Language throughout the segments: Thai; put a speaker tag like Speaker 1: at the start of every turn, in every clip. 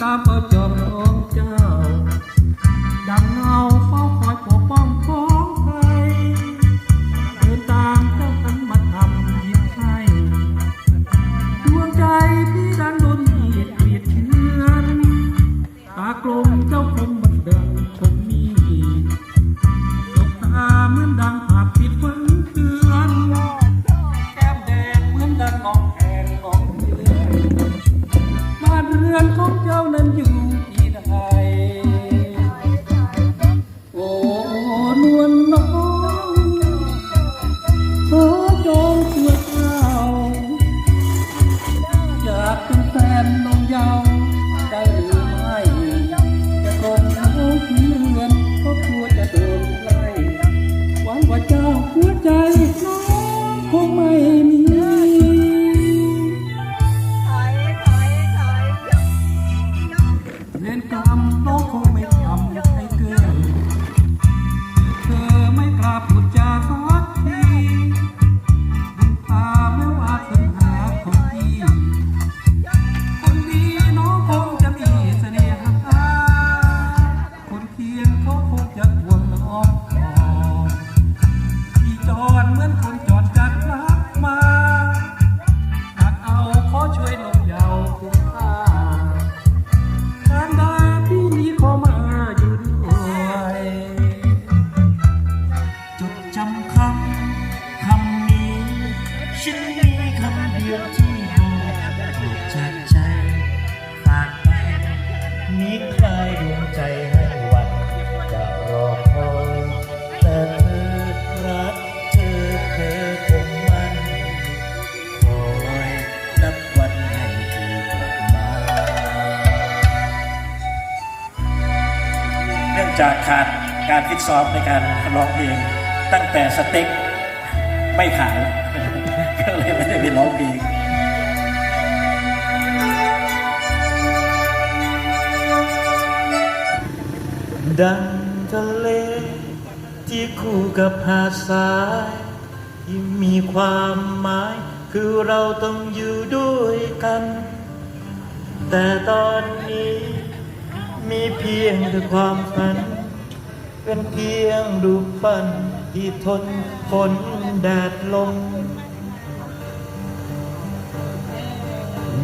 Speaker 1: ตามเอาจอบของเจ้า อนของเจ้านั้นอยู่
Speaker 2: ฟิตซ้อมในการร้องเพลง ตั้งแต่สเต็กไม่ขายก็เลยไม่ได้ไปร้องเพลงดังทะเล ที่คู่กับหาดทรายที่มีความหมาย คือเราต้องอยู่ด้วยกัน แต่ตอนนี้มีเพียงแต่ความฝัน เป็นเพียงรูปปั้นที่ทนฝนแดดลม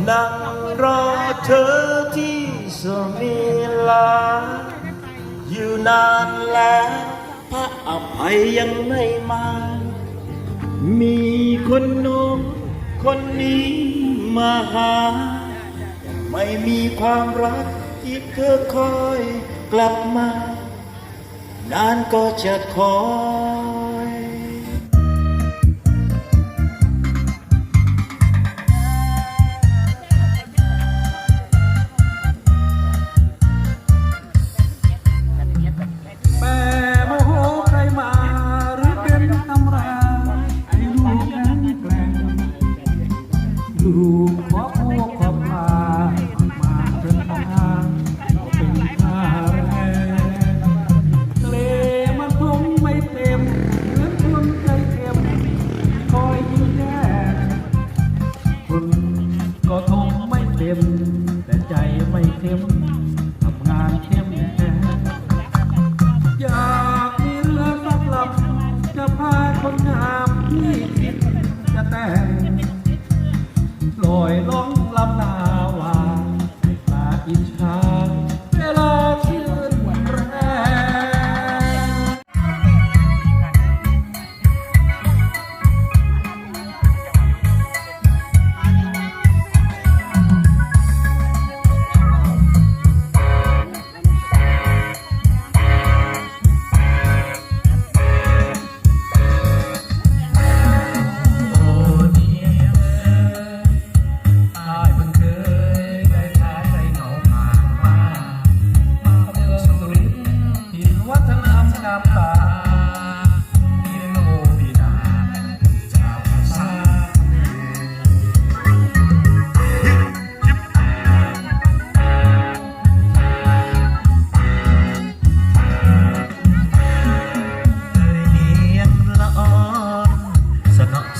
Speaker 2: นั่งรอเธอที่สมีลา อยู่นานแล้วพระอภัยยังไม่มา มีคนโน้มคนนี้มาหา ไม่มีความรักที่เธอคอยกลับมา นานก็จะ
Speaker 1: ขอ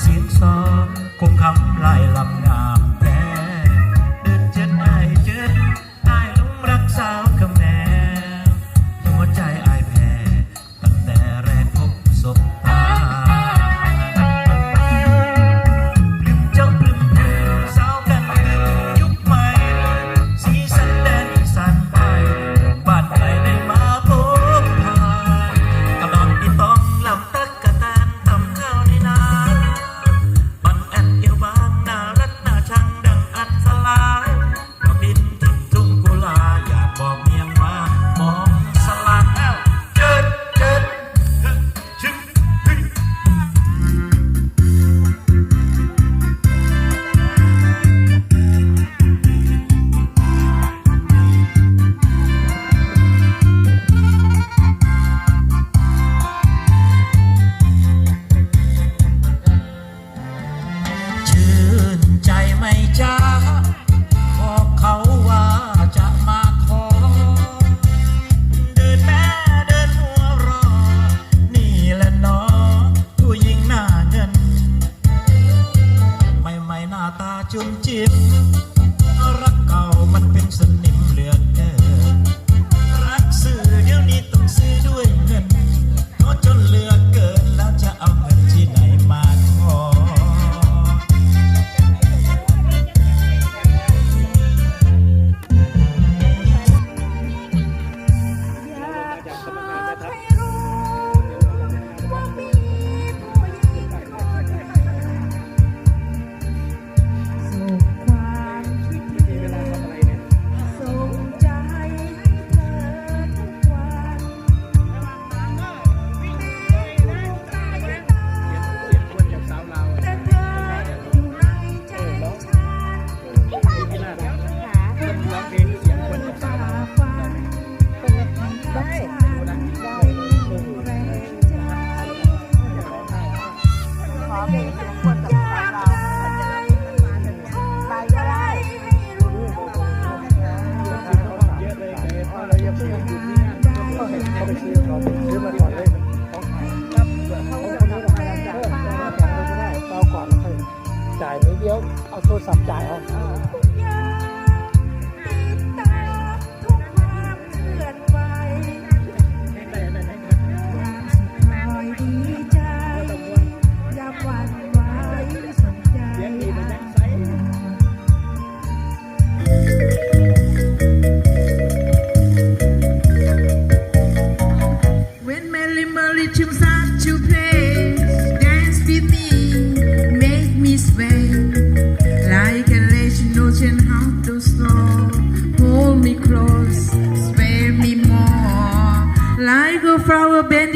Speaker 1: เสี
Speaker 2: ยงซอก
Speaker 3: คงคำลาย
Speaker 4: ลำนา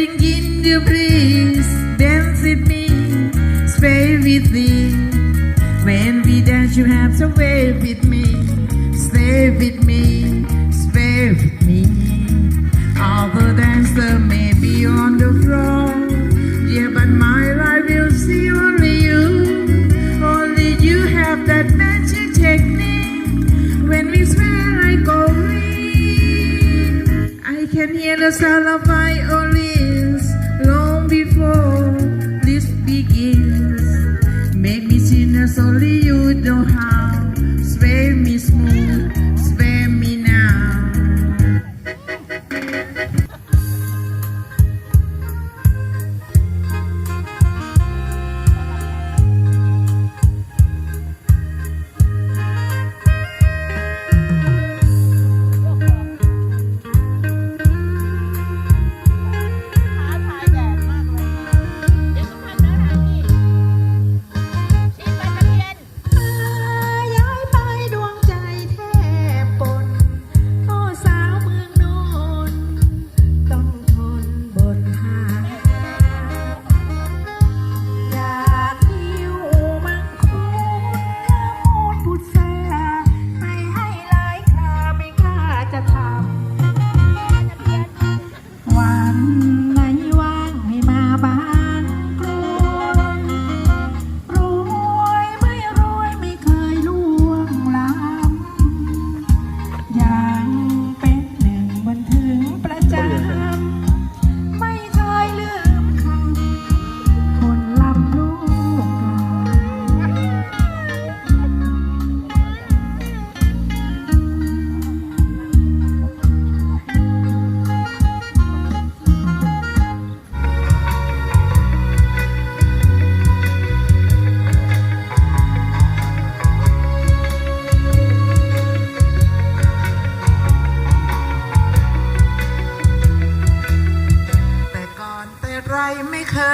Speaker 5: Sing in the breeze, dance with me, Stay with me. When we dance, you have to wave with me, stay with me, Stay with me. All the dancers may be on the floor, yeah, but my life will see only you. Only you have that magic technique. When we sway, I go in. I can hear the sound of
Speaker 4: my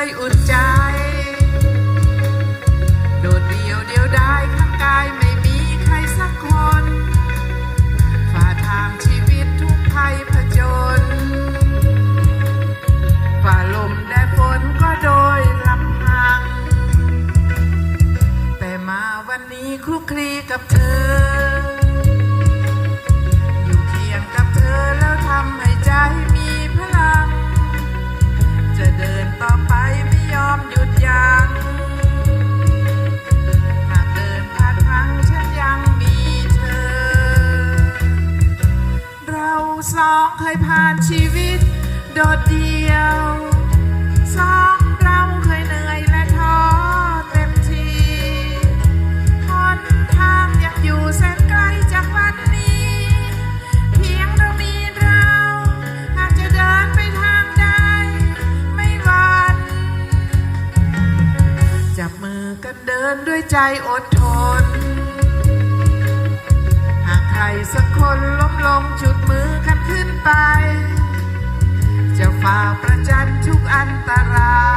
Speaker 4: ย
Speaker 3: อุ่นใจ
Speaker 5: โดดเดียวเดียวได้ข้างกายไม่มีใครสักคน ฝ่าทางชีวิตทุกภัยผจญฝ่าลมและฝนก็โดยลำพัง แต่มาวันนี้คลุกคลีกับเธอ อยู่เคียงกับเธอแล้วทำให้ใจมีพลัง จะเดินต่อไป หากเดินผ่านทางฉันยังมีเธอ เราสองเคยผ่านชีวิตโดดเดี่ยวสอง ใจอดทน หากใครสักคนล้มลงจุดมือกันขึ้นไป จะฝ่าประจันทุกอันตราย